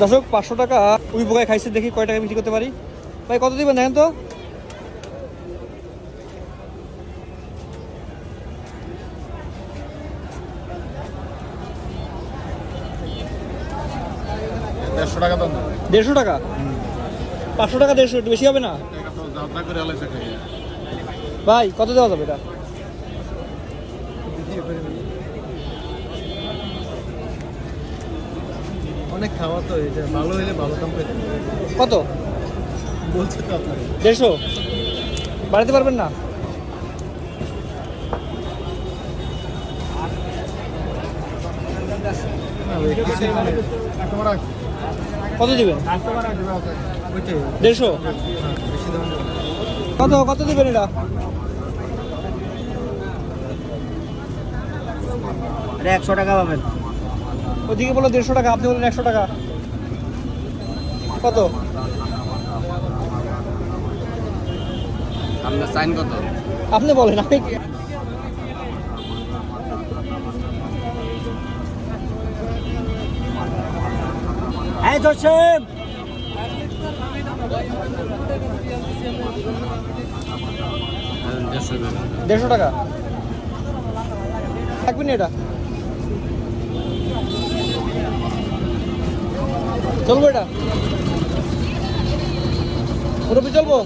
দর্শক পাঁচশো টাকা উই পোকায় খাইছে দেখি কয় টাকা বিক্রি করতে পারি। ভাই কত দিবেন দেখেন তো? দেড়শো টাকা পাঁচশো টাকা দেড়শো একটু বেশি হবে না? ভাই কত দেওয়া যাবে এটা? অনেক খাওয়া তো এটা ভালো হইলে ভালো দাম পেতে কত? বলছে তো আপনাকে দেড়শো? বাড়াতে পারবেন না? কত দিবেন? দেড়শো? কত কত দিবেন এটা? এটা একশো টাকা পাবেন। ওদিকে বলল দেড়শো টাকা আপনি বললেন একশো টাকা। কত? আপনার সাইন কত? আপনি বলেন আমি এই দেড়শো টাকা। থাকবেন এটা। চলবো এটা? মুরব্বী চলবো?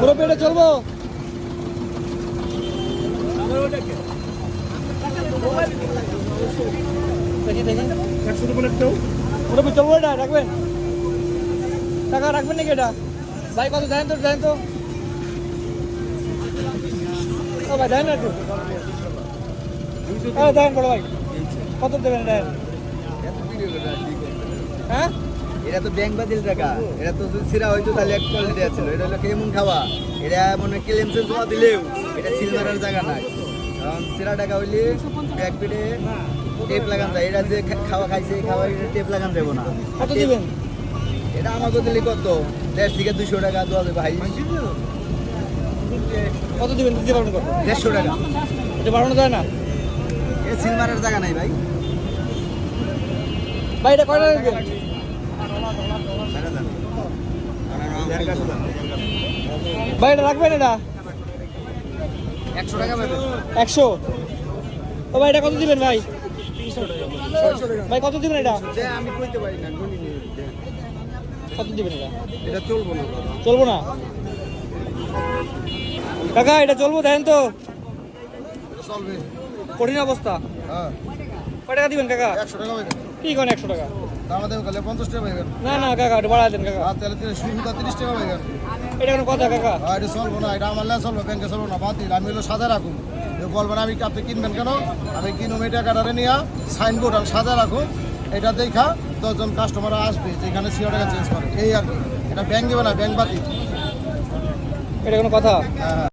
মুরব্বী এটা চলবো? দেখি মুরব্বী চলবো এটা? রাখবেন? টাকা রাখবেন নাকি এটা? ভাই, কত? দেন তো দেন তো। ভাই, দেন না একটু। হ্যাঁ বড় ভাই। কত দেবেন দেন হ্যাঁ? এটা তো ব্যাংক বাতিল টাকা। এটা তো যদি সিরা হয়তো তাহলে এক কোয়ালিটি আছিল এটা হলো কেমন খাওয়া? এটা মনে ক্লেমসে জমা দিলেও এটা সিল মারার জায়গা নাই। কারণ সিরা টাকা হইলে ব্যাগ পিঠে টেপ লাগান যায়। এটা যে খাওয়া খাইছে এই খাওয়া এটা টেপ লাগান যাব না। কত দিবেন? এটা আমাকে দিলে কত? দেড় থেকে দুশো টাকা দেওয়া যাবে ভাই। কত দিবেন? দিতে পারবেন কত? দেড়শো টাকা। এটা বাড়ানো যায় না? জায়গা নাই ভাই। ভাই এটা কয়টা ভাই এটা রাখবেন এটা? একশো টাকা একশো? ও ভাই এটা কত দিবেন ভাই? ভাই কত দিবেন এটা? আমি কইতে পারি না কত দিবেন এটা? এটা চলবো না চলবো না? কাকা এটা চলবো দেখেন তো। চলবে। কঠিন অবস্থা। হ্যাঁ। কয় টাকা দিবেন কাকা? একশো টাকা কি কোন একশো টাকা? না না কাকা এটা বাড়ায় দেন কাকা। আর তাহলে তিরিশ শুরুটা তিরিশ টাকা পাইবেন এটা কোনো কথা কাকা? এটা চলবো না এটা আমার চলবো ব্যাংকে চলবো না বাতিল আমি হলো সাজা রাখুন। বলবেন আমি আপনি কিনবেন কেন? আমি কিনুম এই টাকাটারে নিয়ে সাইনবোর্ড আমি সাজা রাখুন। এটা দেখা দশজন কাস্টমার আসবে যেখানে সিও টাকা চেঞ্জ করে। এই আর কি। এটা ব্যাংক দেবে না ব্যাংক বাতিল। এটা কোনো কথা? হ্যাঁ।